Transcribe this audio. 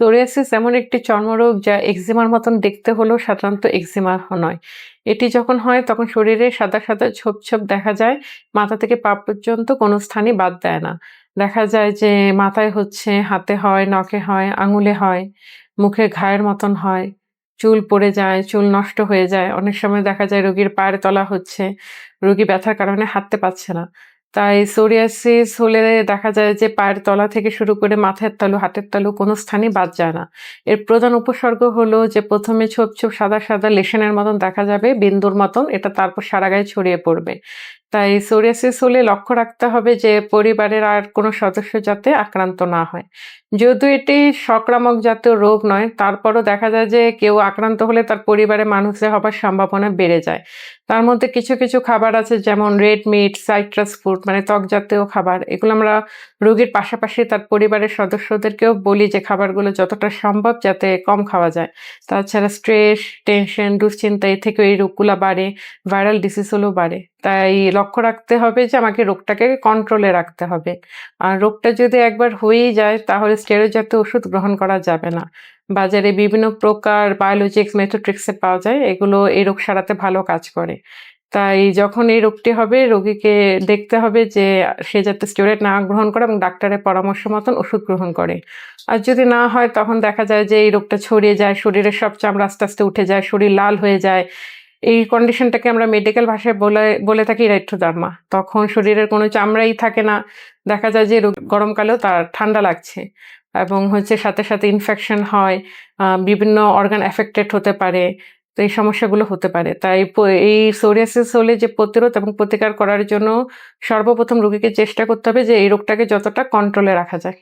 Psoriasis এমন একটি চর্মরোগ যা এক্সিমার মতন দেখতে হলেও সাধারণত একজিমা নয়। এটি যখন হয় তখন শরীরে সাদা, সাদা ছোপ, ছোপ দেখা যায়। মাথা থেকে পা পর্যন্ত কোনো স্থানই বাদ দেয় না। দেখা যায় যে মাথায় হচ্ছে, হাতে হয়, নখে হয়, আঙুলে হয়, মুখে ঘায়ের মতন হয়, চুল পড়ে যায়, চুল নষ্ট হয়ে যায়। অনেক সময় দেখা যায় রোগীর পায়ের তলা হচ্ছে, রোগী ব্যথার কারণে হাঁটতে পারছে না। তাই সোরিয়াসিস হলে দেখা যায় যে পায়ের তলা থেকে শুরু করে মাথার তালু, হাতের তালু কোনো স্থানে বাদ যায় না। এর প্রধান উপসর্গ হলো যে প্রথমে ছোপ, ছোপ সাদা, সাদা লেশনের মতন দেখা যাবে, বিন্দুর মতন। এটা তারপর সারা গায়ে ছড়িয়ে পড়বে। তাই সোরিয়াসিস হলে লক্ষ্য রাখতে হবে যে পরিবারের আর কোনো সদস্য যাতে আক্রান্ত না হয়। যদিও এটি সংক্রামক জাতীয় রোগ নয়, তারপরও দেখা যায় যে কেউ আক্রান্ত হলে তার পরিবারের মানুষের হবার সম্ভাবনা বেড়ে যায়। তার মধ্যে কিছু, কিছু খাবার আছে যেমন রেড মিট, সাইট্রাস ফুড মানে ত্বক জাতীয় খাবার। এগুলো আমরা রোগীর পাশাপাশি তার পরিবারের সদস্যদেরকেও বলি যে খাবারগুলো যতটা সম্ভব যাতে কম খাওয়া যায়। তাছাড়া স্ট্রেস, টেনশন, দুশ্চিন্তা এ থেকেও এই রোগগুলো বাড়ে। ভাইরাল ডিজিজ হলেও বাড়ে। তাই লক্ষ্য রাখতে হবে যে আমাকে রোগটাকে কন্ট্রোলে রাখতে হবে। আর রোগটা যদি একবার হয়েই যায় তাহলে স্টেরয়েড জাতীয় ওষুধ গ্রহণ করা যাবে না। বাজারে বিভিন্ন প্রকার বায়োলজিক্স, মেথোট্রেক্সের পাওয়া যায়। এগুলো এই রোগ সারাতে ভালো কাজ করে। তাই যখন এই রোগটি হবে রোগীকে দেখতে হবে যে সে যাতে স্টেরয়েড না গ্রহণ করে এবং ডাক্তারের পরামর্শ মতন ওষুধ গ্রহণ করে। আর যদি না হয় তখন দেখা যায় যে এই রোগটা ছড়িয়ে যায়, শরীরের সব চামড়া আস্তে, আস্তে উঠে যায়, শরীর লাল হয়ে যায়। এই কন্ডিশনটাকে আমরা মেডিকেল ভাষায় বলে বলে থাকি ইরাইথ্রোডার্মা। তখন শরীরের কোনো চামড়াই থাকে না। দেখা যায় যে গরমকালেও তার ঠান্ডা লাগছে এবং হচ্ছে সাথে, সাথে ইনফেকশন হয়, বিভিন্ন অর্গান এফেক্টেড হতে পারে। তো এই সমস্যাগুলো হতে পারে। তাই এই সোরিয়াসিস হলে যে প্রতিরোধ এবং প্রতিকার করার জন্য সর্বপ্রথম রোগীকে চেষ্টা করতে হবে যে এই রোগটাকে যতটা কন্ট্রোলে রাখা যায়।